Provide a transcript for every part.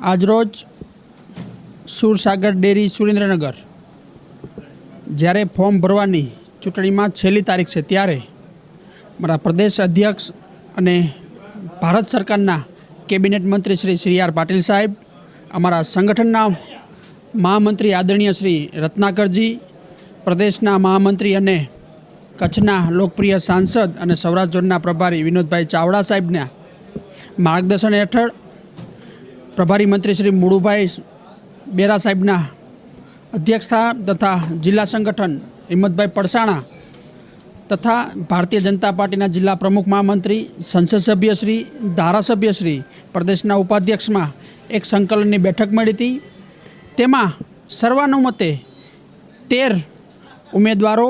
આજરોજ સુરસાગર ડેરી સુરેન્દ્રનગર. જ્યારે ફોર્મ ભરવાની ચૂંટણીમાં છેલ્લી તારીખ છે ત્યારે મારા પ્રદેશ અધ્યક્ષ અને ભારત સરકારના કેબિનેટ મંત્રી શ્રી શ્રી આર પાટીલ સાહેબ, અમારા સંગઠનના મહામંત્રી આદરણીય શ્રી રત્નાકરજી, પ્રદેશના મહામંત્રી અને કચ્છના લોકપ્રિય સાંસદ અને સૌરાષ્ટ્ર પ્રભારી વિનોદભાઈ ચાવડા સાહેબના માર્ગદર્શન હેઠળ પ્રભારી મંત્રી શ્રી મુળુભાઈ બેરા સાહેબના અધ્યક્ષતા તથા જિલ્લા સંગઠન હિંમતભાઈ પડસાણા તથા ભારતીય જનતા પાર્ટીના જિલ્લા પ્રમુખ મહામંત્રી, સંસદ સભ્યશ્રી ધારાસભ્યશ્રી પ્રદેશના ઉપાધ્યક્ષમાં એક સંકલનની બેઠક મળી હતી. તેમાં સર્વાનુમતે તેર ઉમેદવારો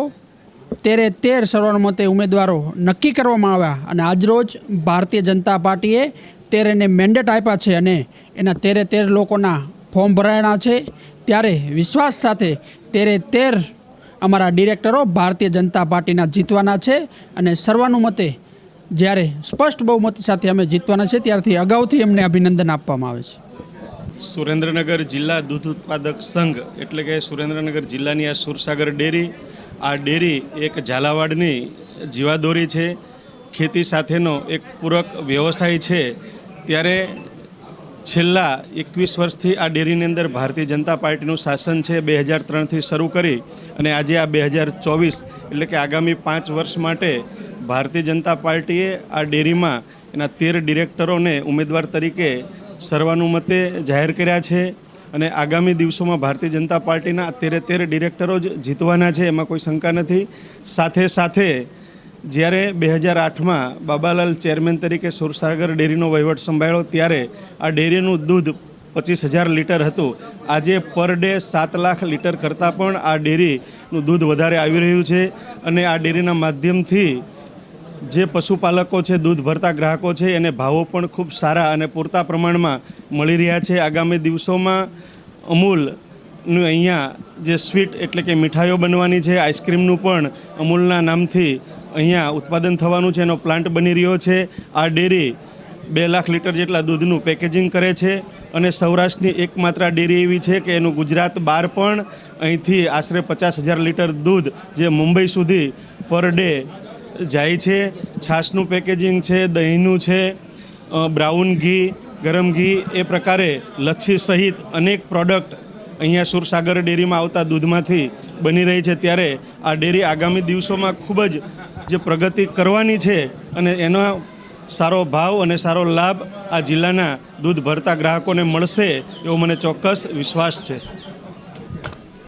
તેરે તેર સર્વાનુમતે ઉમેદવારો નક્કી કરવામાં આવ્યા અને આજરોજ ભારતીય જનતા પાર્ટીએ તેરેને મેન્ડેટ આપ્યા છે અને એના તેરે તેર લોકોના ફોર્મ ભરાયા છે. ત્યારે વિશ્વાસ સાથે તેરે તેર અમારા ડિરેક્ટરો ભારતીય જનતા પાર્ટીના જીતવાના છે અને સર્વાનુમતે જ્યારે સ્પષ્ટ બહુમતી સાથે અમે જીતવાના છે ત્યારથી અગાઉથી એમને અભિનંદન આપવામાં આવે છે. સુરેન્દ્રનગર જિલ્લા દૂધ ઉત્પાદક સંઘ એટલે કે સુરેન્દ્રનગર જિલ્લાની આ સુરસાગર ડેરી, આ ડેરી એક ઝાલાવાડની જીવાદોરી છે. ખેતી સાથેનો એક પૂરક વ્યવસાય છે. ત્યારે છેલ્લા એકવીસ વર્ષથી આ ડેરીની અંદર ભારતીય જનતા પાર્ટીનું શાસન છે બે હજાર ત્રણથી શરૂ કરી અને આજે આ બે હજાર ચોવીસ એટલે કે આગામી પાંચ વર્ષ માટે ભારતીય જનતા પાર્ટીએ આ ડેરીમાં એના તેર ડિરેક્ટરોને ઉમેદવાર તરીકે સર્વાનુમતે જાહેર કર્યા છે અને આગામી દિવસોમાં ભારતીય જનતા પાર્ટીના તેરે તેર ડિરેક્ટરો જ જીતવાના છે, એમાં કોઈ શંકા નથી. સાથે સાથે જ્યારે બે હજાર આઠમાં બાબાલાલ ચેરમેન તરીકે સુરસાગર ડેરીનો વહીવટ સંભાળ્યો, ત્યારે આ ડેરીનું દૂધ પચીસ હજાર લીટર હતું. આજે પર ડે સાત લાખ લીટર કરતાં પણ આ ડેરીનું દૂધ વધારે આવી રહ્યું છે અને આ ડેરીના માધ્યમથી જે પશુપાલકો છે, દૂધ ભરતા ગ્રાહકો છે, એને ભાવો પણ ખૂબ સારા અને પૂરતા પ્રમાણમાં મળી રહ્યા છે. આગામી દિવસોમાં અમૂલનું અહીંયા જે સ્વીટ એટલે કે મીઠાઈઓ બનવાની છે, આઈસ્ક્રીમનું પણ અમૂલના નામથી અહીંયા ઉત્પાદન થવાનું છે, એનો પ્લાન્ટ બની રહ્યો છે. આ ડેરી બે લાખ લીટર જેટલા દૂધનું પેકેજિંગ કરે છે અને સૌરાષ્ટ્રની એકમાત્ર ડેરી એવી છે કે એનું ગુજરાત બહાર પણ અહીંથી આશરે પચાસ હજાર લીટર દૂધ જે મુંબઈ સુધી પર ડે જાય છે. છાશનું પેકેજિંગ છે, દહીંનું છે બ્રાઉન ઘી, ગરમ ઘી, એ પ્રકારે લચ્છી સહિત અનેક પ્રોડક્ટ અહીંયા સુરસાગર ડેરીમાં આવતા દૂધમાંથી બની રહી છે ત્યારે આ ડેરી આગામી દિવસોમાં ખૂબ જ જે પ્રગતિ કરવાની છે અને એનો સારો ભાવ અને સારો લાભ આ જિલ્લાના દૂધ ભરતા ગ્રાહકોને મળશે એવો મને ચોક્કસ વિશ્વાસ છે.